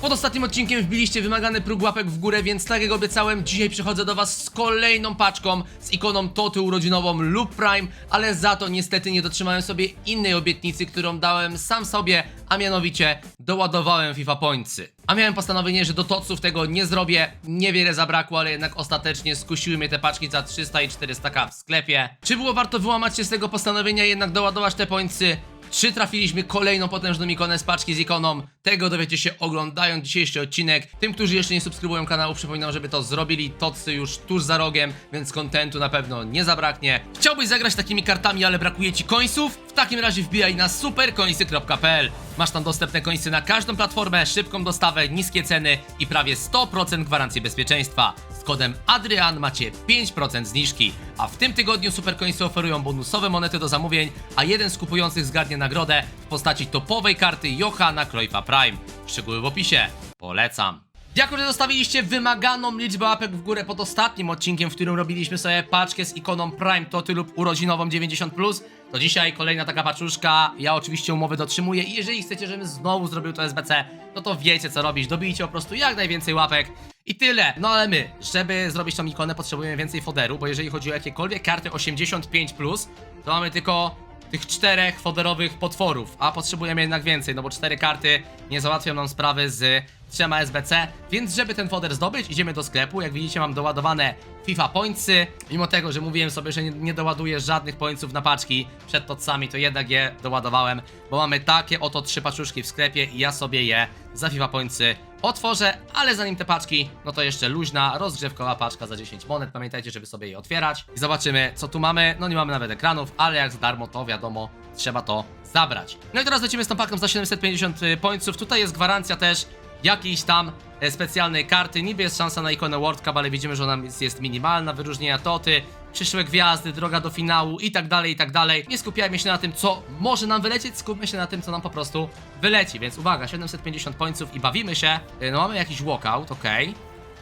Pod ostatnim odcinkiem wbiliście wymagany próg łapek w górę, więc tak jak obiecałem, dzisiaj przychodzę do was z kolejną paczką z ikoną Toty urodzinową lub Prime, ale za to niestety nie dotrzymałem sobie innej obietnicy, którą dałem sam sobie, a mianowicie doładowałem FIFA Pointsy. A miałem postanowienie, że do Toców tego nie zrobię, niewiele zabrakło, ale jednak ostatecznie skusiły mnie te paczki za 300 i 400k w sklepie. Czy było warto wyłamać się z tego postanowienia jednak doładować te pointsy? Czy trafiliśmy kolejną potężną ikonę z paczki z ikoną? Tego dowiecie się oglądając dzisiejszy odcinek. Tym, którzy jeszcze nie subskrybują kanału, przypominam, żeby to zrobili. Tocy już tuż za rogiem, więc kontentu na pewno nie zabraknie. Chciałbyś zagrać takimi kartami, ale brakuje ci końców? W takim razie wbijaj na superkońsy.pl. Masz tam dostępne końsy na każdą platformę, szybką dostawę, niskie ceny i prawie 100% gwarancji bezpieczeństwa. Z kodem Adrian macie 5% zniżki. A w tym tygodniu Supercoinsy oferują bonusowe monety do zamówień, a jeden z kupujących zgarnie nagrodę w postaci topowej karty Johana Cruyffa Prime. Szczegóły w opisie. Polecam. Jako, że zostawiliście wymaganą liczbę łapek w górę pod ostatnim odcinkiem, w którym robiliśmy sobie paczkę z ikoną Prime Toty lub urodzinową 90+, to dzisiaj kolejna taka paczuszka. Ja oczywiście umowy dotrzymuję i jeżeli chcecie, żebym znowu zrobił to SBC, no to wiecie co robić. Dobijcie po prostu jak najwięcej łapek i tyle. No ale my, żeby zrobić tą ikonę, potrzebujemy więcej foderu, bo jeżeli chodzi o jakiekolwiek karty 85+, to mamy tylko tych czterech foderowych potworów, a potrzebujemy jednak więcej, no bo cztery karty nie załatwią nam sprawy z trzema SBC, więc żeby ten foder zdobyć, idziemy do sklepu, jak widzicie mam doładowane FIFA Pointsy, mimo tego, że mówiłem sobie, że nie, nie doładuję żadnych pointsów na paczki przed tocami, to jednak je doładowałem, bo mamy takie oto trzy paczuszki w sklepie i ja sobie je za FIFA Pointsy otworzę, ale zanim te paczki, no to jeszcze luźna, rozgrzewkowa paczka za 10 monet. Pamiętajcie, żeby sobie je otwierać i zobaczymy, co tu mamy. No nie mamy nawet ekranów, ale jak za darmo, to wiadomo, trzeba to zabrać. No i teraz lecimy z tą paką za 750 pointsów. Tutaj jest gwarancja też jakiejś tam e, specjalnej karty. Niby jest szansa na ikonę World Cup, ale widzimy, że ona jest minimalna. Wyróżnienia Toty, przyszłe gwiazdy, droga do finału i tak dalej, i tak dalej. Nie skupiajmy się na tym, co może nam wylecieć, skupmy się na tym, co nam po prostu wyleci. Więc uwaga, 750 pońców i bawimy się. E, No mamy jakiś walkout, okej.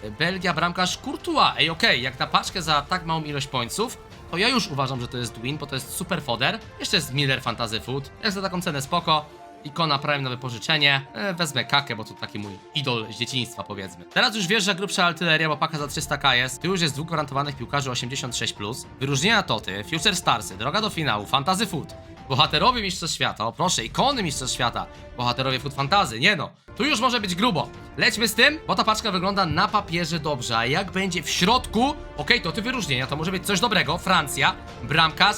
E, Belgia, bramkarz Courtois. Ej, okej, jak na paczkę za tak małą ilość pońców, to ja już uważam, że to jest win, bo to jest super foder. Jeszcze jest Miller Fantasy Food. Jak za taką cenę spoko. Ikona Prime na wypożyczenie. E, wezmę kakę, bo to taki mój idol z dzieciństwa, powiedzmy. Teraz już wiesz, że grubsza artyleria, bo paka za 300k jest. Tu już jest dwóch gwarantowanych piłkarzy 86+. Wyróżnienia Toty, Future Starsy, droga do finału, Fantasy Food. Bohaterowie Mistrzostw Świata, o proszę, ikony Mistrzostw Świata. Bohaterowie Food Fantazy, nie no. Tu już może być grubo. Lećmy z tym, bo ta paczka wygląda na papierze dobrze, a jak będzie w środku... Okej, to ty wyróżnienia, to może być coś dobrego. Francja, bramkarz,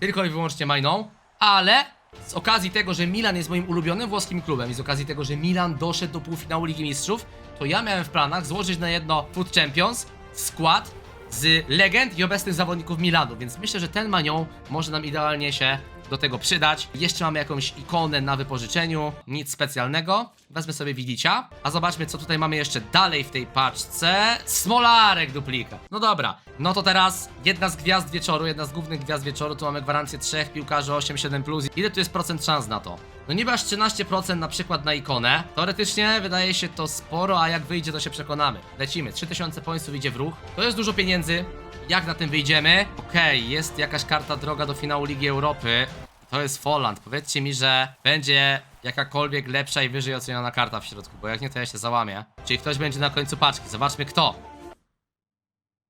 tylko i wyłącznie majną, ale z okazji tego, że Milan jest moim ulubionym włoskim klubem i z okazji tego, że Milan doszedł do półfinału Ligi Mistrzów, to ja miałem w planach złożyć na jedno Food Champions skład z legend i obecnych zawodników Milanu, więc myślę, że ten manią może nam idealnie się do tego przydać. Jeszcze mamy jakąś ikonę na wypożyczeniu, nic specjalnego. Wezmę sobie widzicia, a zobaczmy co tutaj mamy jeszcze dalej w tej paczce. Smolarek duplika. No dobra, no to teraz jedna z gwiazd wieczoru, jedna z głównych gwiazd wieczoru, tu mamy gwarancję trzech piłkarzy 8-7+. Plus. Ile tu jest procent szans na to? No niby aż 13% na przykład na ikonę. Teoretycznie wydaje się to sporo, a jak wyjdzie to się przekonamy. Lecimy, 3000 pońców idzie w ruch. To jest dużo pieniędzy. Jak na tym wyjdziemy? Okej, jest jakaś karta droga do finału Ligi Europy. To jest Folland. Powiedzcie mi, że będzie jakakolwiek lepsza i wyżej oceniona karta w środku, bo jak nie, to ja się załamię. Czyli ktoś będzie na końcu paczki. Zobaczmy kto.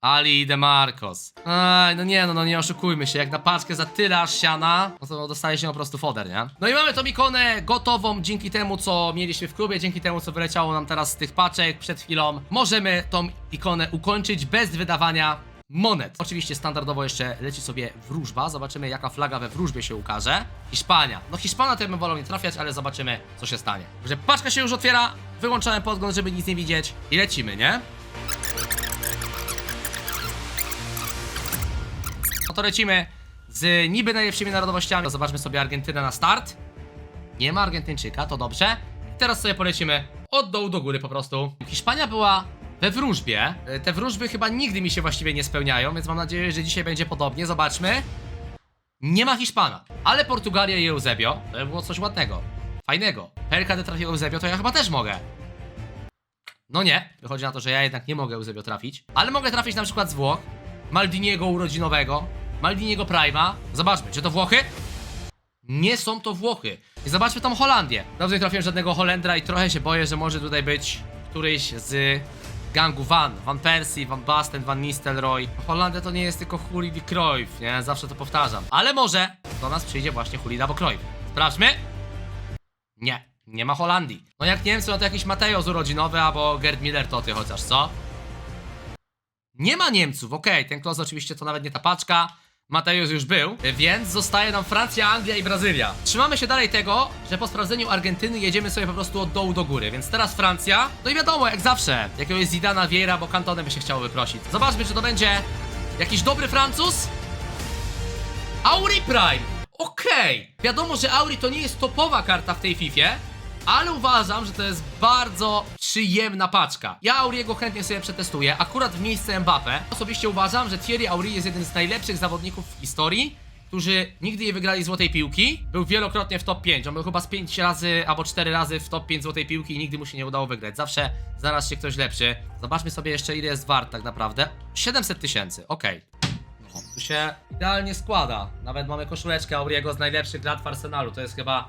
Ali de Marcos. No nie, no, no nie oszukujmy się, jak na paczkę za tyle aż siana, no to dostaje się po prostu foder, nie? No i mamy tą ikonę gotową dzięki temu, co mieliśmy w klubie, dzięki temu, co wyleciało nam teraz z tych paczek przed chwilą. Możemy tą ikonę ukończyć bez wydawania monet. Oczywiście standardowo jeszcze leci sobie wróżba, zobaczymy jaka flaga we wróżbie się ukaże. Hiszpania. No Hiszpana to ja bym wolał nie trafiać, ale zobaczymy co się stanie. Także paczka się już otwiera, wyłączałem podgląd, żeby nic nie widzieć i lecimy, nie? To lecimy z niby najlepszymi narodowościami. Zobaczmy sobie Argentynę na start. Nie ma Argentyńczyka, to dobrze. Teraz sobie polecimy od dołu do góry po prostu. Hiszpania była we wróżbie. Te wróżby chyba nigdy mi się właściwie nie spełniają, więc mam nadzieję, że dzisiaj będzie podobnie. Zobaczmy. Nie ma Hiszpana, ale Portugalia i Eusebio. To było coś ładnego, fajnego. PLKD trafił Eusebio, to ja chyba też mogę. No nie, wychodzi na to, że ja jednak nie mogę Eusebio trafić. Ale mogę trafić na przykład z Włoch. Maldiniego urodzinowego. Maldiniego Prima. Zobaczmy, czy to Włochy? Nie są to Włochy. I zobaczmy tą Holandię. Dobrze nie trafiłem żadnego Holendra i trochę się boję, że może tutaj być któryś z gangu Van. Van Persie, Van Basten, Van Nistelrooy. Holandia to nie jest tylko Hulid i Cruyff, nie? Zawsze to powtarzam. Ale może do nas przyjdzie właśnie Hulid albo Cruyff. Sprawdźmy. Nie, nie ma Holandii. No jak Niemcy, no to jakiś Mateo z urodzinowy albo Gerd Miller to ty chociaż, co? Nie ma Niemców, okej, ten klos oczywiście to nawet nie ta paczka. Mateusz już był, więc zostaje nam Francja, Anglia i Brazylia. Trzymamy się dalej tego, że po sprawdzeniu Argentyny jedziemy sobie po prostu od dołu do góry, więc teraz Francja. No i wiadomo, jak zawsze, jakiegoś Zidana, Vieira, bo Cantone by się chciało wyprosić. Zobaczmy, czy to będzie jakiś dobry Francuz. Auri Prime! Okej! Wiadomo, że Auri to nie jest topowa karta w tej Fifie, ale uważam, że to jest bardzo przyjemna paczka. Ja Auriego chętnie sobie przetestuję, akurat w miejsce Mbappe. Osobiście uważam, że Thierry Auri jest jednym z najlepszych zawodników w historii, którzy nigdy nie wygrali złotej piłki. Był wielokrotnie w top 5. On był chyba z 5 razy albo 4 razy w top 5 złotej piłki i nigdy mu się nie udało wygrać. Zawsze zaraz się ktoś lepszy. Zobaczmy sobie jeszcze ile jest wart tak naprawdę. 700 tysięcy, okej. No, tu się idealnie składa. Nawet mamy koszuleczkę Auriego z najlepszych lat w Arsenalu. To jest chyba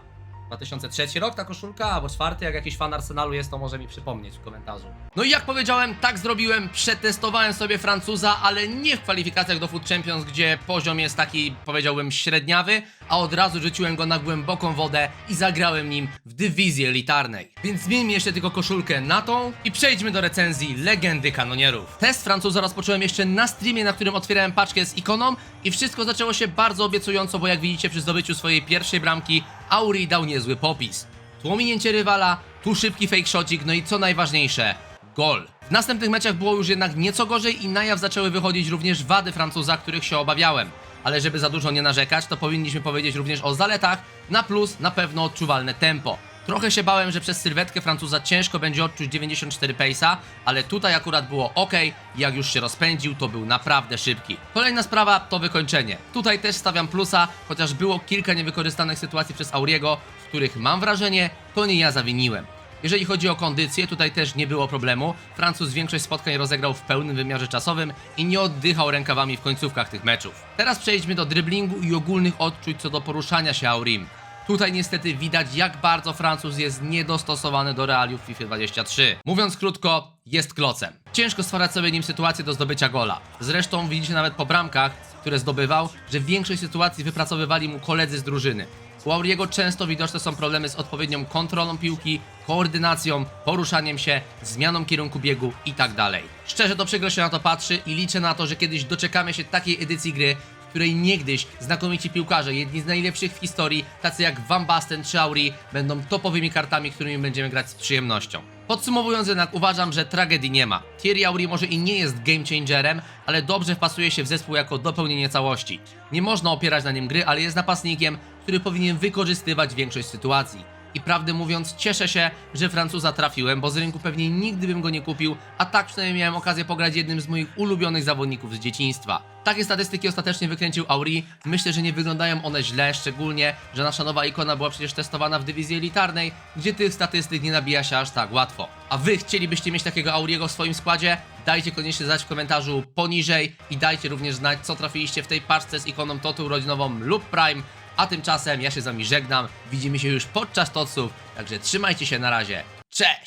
2003 rok ta koszulka, albo czwarty, jak jakiś fan Arsenalu jest, to może mi przypomnieć w komentarzu. No i jak powiedziałem, tak zrobiłem, przetestowałem sobie Francuza, ale nie w kwalifikacjach do Food Champions, gdzie poziom jest taki, powiedziałbym, średniawy, a od razu rzuciłem go na głęboką wodę i zagrałem nim w dywizji elitarnej. Więc zmieńmy jeszcze tylko koszulkę na tą i przejdźmy do recenzji legendy kanonierów. Test Francuza rozpocząłem jeszcze na streamie, na którym otwierałem paczkę z ikoną i wszystko zaczęło się bardzo obiecująco, bo jak widzicie przy zdobyciu swojej pierwszej bramki Auri dał niezły popis. Tu ominięcie rywala, tu szybki fake shotик, no i co najważniejsze, gol. W następnych meczach było już jednak nieco gorzej i na jaw zaczęły wychodzić również wady Francuza, których się obawiałem. Ale żeby za dużo nie narzekać, to powinniśmy powiedzieć również o zaletach, na plus na pewno odczuwalne tempo. Trochę się bałem, że przez sylwetkę Francuza ciężko będzie odczuć 94 pace'a, ale tutaj akurat było ok, jak już się rozpędził, to był naprawdę szybki. Kolejna sprawa to wykończenie. Tutaj też stawiam plusa, chociaż było kilka niewykorzystanych sytuacji przez Auriego, w których mam wrażenie, to nie ja zawiniłem. Jeżeli chodzi o kondycję, tutaj też nie było problemu. Francuz większość spotkań rozegrał w pełnym wymiarze czasowym i nie oddychał rękawami w końcówkach tych meczów. Teraz przejdźmy do driblingu i ogólnych odczuć co do poruszania się Aurim. Tutaj niestety widać jak bardzo Francuz jest niedostosowany do realiów FIFA 23. Mówiąc krótko, jest klocem. Ciężko stwarzać sobie nim sytuację do zdobycia gola. Zresztą widzicie nawet po bramkach, które zdobywał, że większość sytuacji wypracowywali mu koledzy z drużyny. U Auriego często widoczne są problemy z odpowiednią kontrolą piłki, koordynacją, poruszaniem się, zmianą kierunku biegu itd. Szczerze to przykro się na to patrzy i liczę na to, że kiedyś doczekamy się takiej edycji gry, w której niegdyś znakomici piłkarze, jedni z najlepszych w historii, tacy jak Van Basten czy Auri, będą topowymi kartami, którymi będziemy grać z przyjemnością. Podsumowując jednak uważam, że tragedii nie ma. Thierry Auri może i nie jest game changerem, ale dobrze wpasuje się w zespół jako dopełnienie całości. Nie można opierać na nim gry, ale jest napastnikiem, który powinien wykorzystywać większość sytuacji. I prawdę mówiąc, cieszę się, że Francuza trafiłem, bo z rynku pewnie nigdy bym go nie kupił, a tak przynajmniej miałem okazję pograć jednym z moich ulubionych zawodników z dzieciństwa. Takie statystyki ostatecznie wykręcił Auri. Myślę, że nie wyglądają one źle, szczególnie, że nasza nowa ikona była przecież testowana w dywizji elitarnej, gdzie tych statystyk nie nabija się aż tak łatwo. A wy chcielibyście mieć takiego Auriego w swoim składzie? Dajcie koniecznie znać w komentarzu poniżej i dajcie również znać, co trafiliście w tej paczce z ikoną Totu urodzinową lub Prime. A tymczasem ja się z wami żegnam. Widzimy się już podczas toców, także trzymajcie się na razie. Cześć!